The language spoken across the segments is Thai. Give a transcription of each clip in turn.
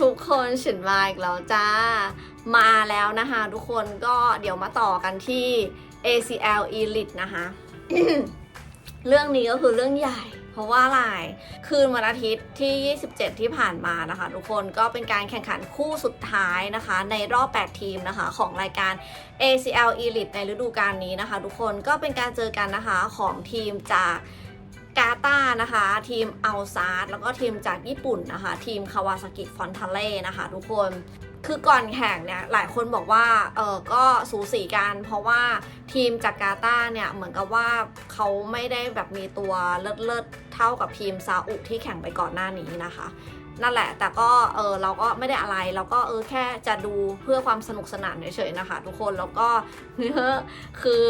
ทุกคนฉันมาอีกแล้วจ้า มาแล้วนะคะทุกคนก็เดี๋ยวมาต่อกันที่ ACL Elite นะคะ เรื่องนี้ก็คือเรื่องใหญ่ เพราะว่าอะไรคืนวันอาทิตย์ที่ 27 ที่ผ่านมานะคะ ทุกคนก็เป็นการแข่งขันคู่สุดท้ายนะคะ ในรอบ 8 ทีมนะคะของรายการ ACL Elite ในฤดูกาลนี้นะคะ ทุกคนก็เป็นการเจอกันนะคะของทีมจากกาตาร์ นะคะทีมอัลซาร์แล้วก็ทีมจากญี่ปุ่นนะคะทีมคาวาซากิฟอนทาเล่นะคะทุกคนคือก่อนแข่งเนี่ยหลายคนบอกว่าเออก็สูสีกันเพราะว่าทีมจากกาตาเนี่ยเหมือนกับว่าเขาไม่ได้แบบมีตัวเลิศๆเท่ากับทีมซาอุที่แข่งไปก่อนหน้านี้นะคะ นั่นแหละแต่ก็เออเราก็ไม่ได้อะไรเราก็เออแค่จะดูเพื่อความสนุกสนานเฉยๆนะคะ ทุกคนแล้วก็คือ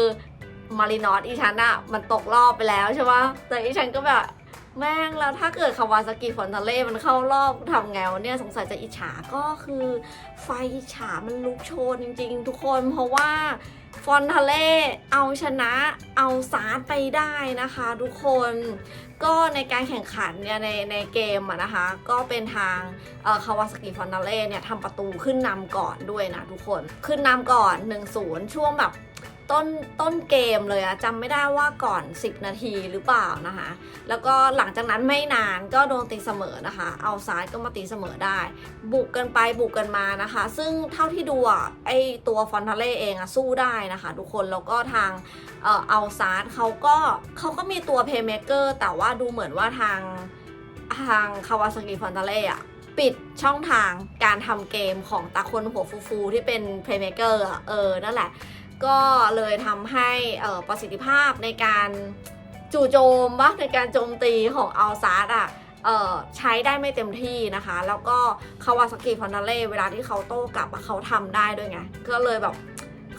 มารินอสอีฉันอะมันตกรอบไปแล้วใช่ปะแต่อีฉันก็แบบ แม่งแล้วถ้าเกิดคาวาซากิฟอนทาเล่มันเข้ารอบทำไงวะเนี่ยสงสัยจะอิจฉาก็คือไฟอิจฉามันลุกโชนจริง ๆ ทุกคนเพราะว่าฟอนทาเล่เอาชนะเอาซาร์ไปได้นะคะทุกคนก็ในการแข่งขันเนี่ยในในเกมอะนะคะ ก็เป็นทางคาวาซากิฟอนทาเล่เนี่ยทำประตูขึ้นนำก่อนด้วยนะทุกคน ขึ้นนำก่อน 1-0 ช่วงแบบ ต้นต้นเกมเลยอะจำไม่ได้ว่าก่อน 10 นาทีหรือเปล่านะคะ แล้วก็หลังจากนั้นไม่นานก็โดนตีเสมอนะคะ เอาซ้ายก็มาตีเสมอได้ บุกกันไปบุกกันมานะคะ ซึ่งเท่าที่ดูอะไอตัวฟอนทาเล่เองอะสู้ได้นะคะทุกคนแล้วก็ทางเออเอาซาร์เขาก็เขาก็มีตัวเพย์เมเกอร์แต่ว่าดูเหมือนว่าทางทางคาวาซากิฟอนทาเล่อะปิดช่องทางการทำเกมของตาคนหัวฟูๆที่เป็นเพย์เมเกอร์เออนั่นแหละ ก็เลยทำให้ประสิทธิภาพในการจู่โจมปะในการโจมตีของอัลซาร์อะใช้ได้ไม่เต็มที่นะคะ แล้วก็คาวาซากิฟอนทาเล่เวลาที่เขาโต้กลับเขาทำได้ด้วยไง ก็เลยแบบ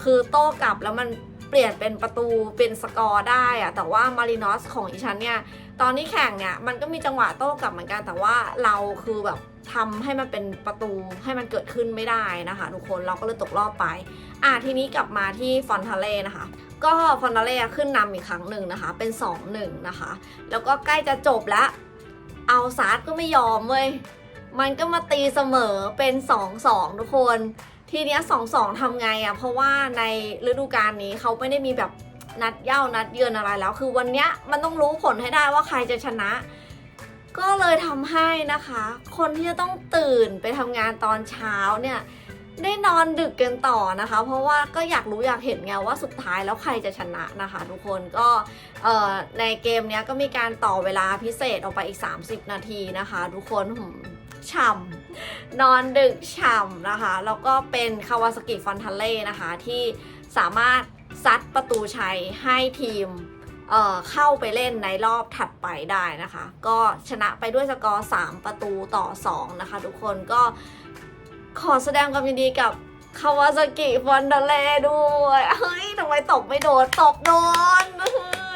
คือโต้กลับแล้วมันเปลี่ยนเป็นประตูเป็นสกอร์ได้อะแต่ว่ามารินอสของอีชันเนี่ย ตอนนี้แข่งเนี่ย มันก็มีจังหวะโต้กลับเหมือนกันแต่ว่าเราคือแบบ ทำให้มันเป็นประตูให้มันเกิดขึ้นไม่ได้นะคะ ทุกคนเราก็เลยตกรอบไป อะทีนี้กลับมาที่ฟอนทาเล่นะคะ ก็ฟอนทาเล่ขึ้นนำอีกครั้งหนึ่งนะคะ เป็น 2-1 นะคะ แล้วก็ใกล้จะจบแล้ว เอาซาร์ก็ไม่ยอมเว้ยมันก็มาตีเสมอเป็น 2-2 ทุกคน ทีเนี้ย2-2ทำไงอะ่ะ เพราะว่าในฤดูกาลนี้เขาไม่ได้มีแบบนัดเย่านัดเยือนอะไรแล้ว คือวันเนี้ยมันต้องรู้ผลให้ได้ว่าใครจะชนะ ก็เลยทำให้นะคะ คนที่จะต้องตื่นไปทำงานตอนเช้าเนี่ยได้นอนดึกกันต่อนะคะ เพราะว่าก็อยากรู้อยากเห็นไงว่าสุดท้ายแล้วใครจะชนะนะคะ ทุกคนก็ในเกมนี้ก็มีการต่อเวลาพิเศษออกไปอีก 30 นาทีนะคะ ทุกคนหืมฉ่ำนอนดึกฉ่ำนะคะ แล้วก็เป็นคาวาสกิฟอนทัลเล่นะคะ ที่สามารถซัดประตูชัยให้ทีม เเข้าไปเล่นในรอบถัดไปได้นะคะ ก็ชนะไปด้วยสกอร์ 3 ประตูต่อ 2 นะคะ ทุกคนก็ขอแสดงความยินดีกับคาวาซากิฟอนเดเล่ด้วย เฮ้ยทำไมตบไม่โดนตบโดน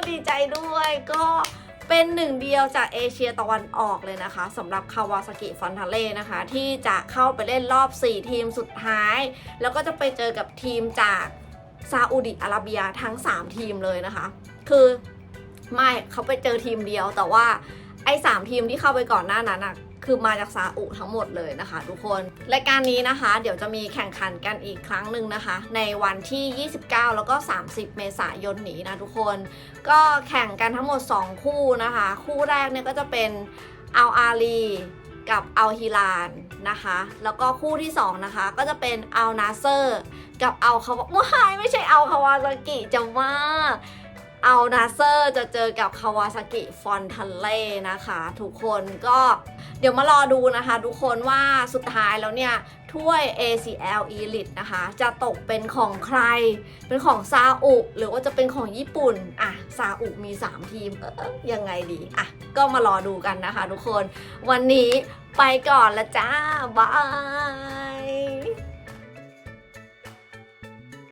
ดีใจด้วยก็เป็นหนึ่งเดียวจากเอเชียตะวันออกเลยนะคะสำหรับคาวาซากิฟอนทาเล่นะคะ ที่จะเข้าไปเล่นรอบ 4 ทีมสุดท้าย แล้วก็จะไปเจอกับทีมจาก ซาอุดิอาระเบียทั้ง 3 ทีมเลยนะคะ คือไม่เขาไปเจอทีมเดียว แต่ว่าไอ้สามทีมที่เข้าไปก่อนหน้านั้นอะคือมาจากซาอุทั้งหมดเลยนะคะ ทุกคนรายการนี้นะคะ เดี๋ยวจะมีแข่งขันกันอีกครั้งหนึ่งนะคะ ในวันที่ 29 แล้วก็ 30 เมษายนนี้นะทุกคน ก็แข่งกันทั้งหมด 2 คู่นะคะ คู่แรกเนี่ยก็จะเป็นอัลอาลีกับอัลฮิลาน นะคะ แล้วก็คู่ที่ 2 นะคะ ก็จะเป็นอัลนาเซอร์ กับอัลคาวาว้ยไม่ใช่อัลคาวาซากิจะว่า เอานาเซอร์จะเจอกับคาวาซากิฟอนทันเล่นะคะ ทุกคนก็เดี๋ยวมารอดูนะคะ ทุกคนว่าสุดท้ายแล้วเนี่ย ถ้วย ACL Elite นะคะ จะตกเป็นของใคร เป็นของซาอุ หรือว่าจะเป็นของญี่ปุ่น อะ ซาอุมี 3 ทีม เออยังไงดี อะ ก็มารอดูกันนะคะ ทุกคน วันนี้ไปก่อนละจ้า บาย